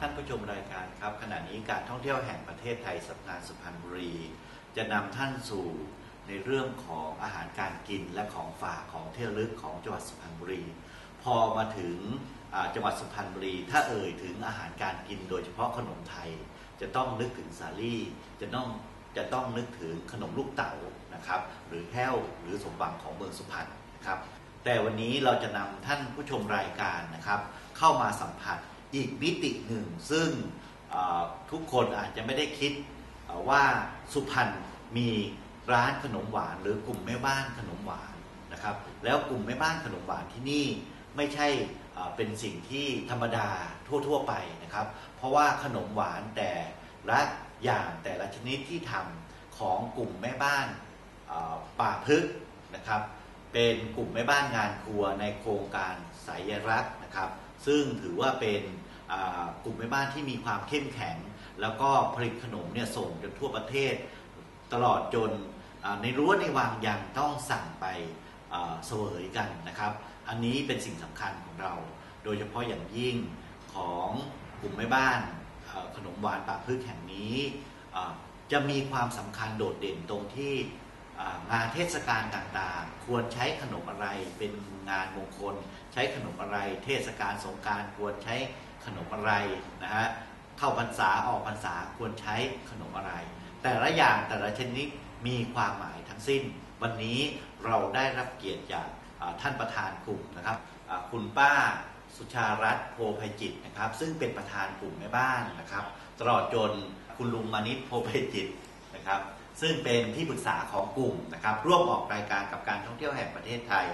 ท่านผู้ชมรายการครับ ขณะนี้การท่องเที่ยวแห่งประเทศไทยสำนานสุพรรณบุรี จะนำท่านสู่ในเรื่องของอาหารการกินและของฝากของเที่ยวลึกของจังหวัดสุพรรณบุรี พอมาถึงจังหวัดสุพรรณบุรี ถ้าเอ่ยถึงอาหารการกินโดยเฉพาะขนมไทย จะต้องนึกถึงสาลี่จะต้องจะต้องนึกถึงขนมลูกเต๋านะครับ หรือแห้วหรือสมบังของเมืองสุพรรณนะครับ แต่วันนี้เราจะนำท่านผู้ชมรายการนะครับ เข้ามาสัมผัส อีกมิติหนึ่ง ซึ่งทุกคนอาจจะไม่ได้คิดว่าสุพรรณมีร้านขนมหวาน หรือกลุ่มแม่บ้านขนมหวานนะครับ แล้วกลุ่มแม่บ้านขนมหวานที่นี่ไม่ใช่เป็นสิ่งที่ธรรมดาทั่ว ๆ ไปนะครับ เพราะว่าขนมหวานแต่ละอย่างแต่ละชนิดที่ทำของกลุ่มแม่บ้านป่าพึกนะครับ เป็นกลุ่มแม่บ้านงานครัวในโครงการสายรักนะครับ ซึ่งถือว่าเป็นกลุ่มแม่บ้านที่มีความเข้มแข็ง แล้วก็ผลิตขนมเนี่ยส่งจนทั่วประเทศ ตลอดจนในรั้วในวังยังต้องสั่งไปเสวยกันนะครับ อันนี้เป็นสิ่งสำคัญของเรา โดยเฉพาะอย่างยิ่งของกลุ่มแม่บ้านขนมหวานป่าพึกษ์แห่งนี้จะมีความสำคัญโดดเด่นตรงที่ งานเทศกาลต่างๆ ควรใช้ขนมอะไรเป็นงานมงคล ใช้ขนมอะไร เทศกาลสงการควรใช้ขนมอะไรนะฮะเข้าพรรษาออกพรรษาควรใช้ขนมอะไร แต่ละอย่างแต่ละชนิดมีความหมายทั้งสิ้น วันนี้เราได้รับเกียรติจากท่านประธานกลุ่มนะครับคุณป้าสุชารัตน์โพภัยจิตนะครับ ซึ่งเป็นประธานกลุ่มแม่บ้านนะครับ ตลอดจนคุณลุงมานิตโพภัยจิตนะครับ ซึ่งเป็นที่ปรึกษาของกลุ่มนะครับ ร่วมออกรายการกับการท่องเที่ยวแห่งประเทศไทย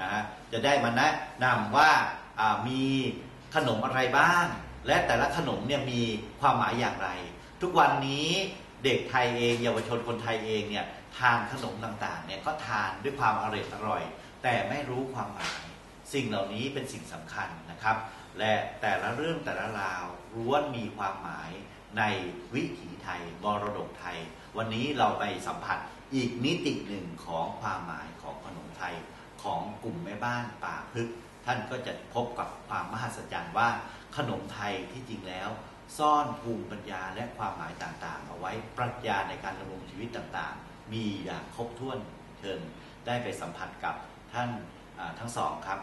นะฮะจะได้มาแนะนำว่าามีขนมอะไรบ้าง และแต่ละขนมเนี่ยมีความหมายอย่างไร ทุกวันนี้เด็กไทยเองเยาวชนคนไทยเองเนี่ยทานขนมต่างๆเนี่ยก็ทานด้วยความอร่อยอร่อย แต่ไม่รู้ความหมาย สิ่งเหล่านี้เป็นสิ่งสำคัญนะครับ และแต่ละเรื่องแต่ละราวล้วนมีความหมายในวิถีไทยมรดกไทย วันนี้เราไปสัมผัสอีกมิติหนึ่งของความหมายของขนมไทยของกลุ่มแม่บ้านป่าพึกษ์ท่านก็จะพบกับความมหัศจรรย์ว่า ขนมไทยที่จริงแล้ว ซ่อนภูมิปัญญาและความหมายต่างๆ เอาไว้ปรัชญาในการดำรงชีวิตต่างๆ มีอย่างครบถ้วนเชิญได้ไปสัมผัสกับท่านทั้งสองครับ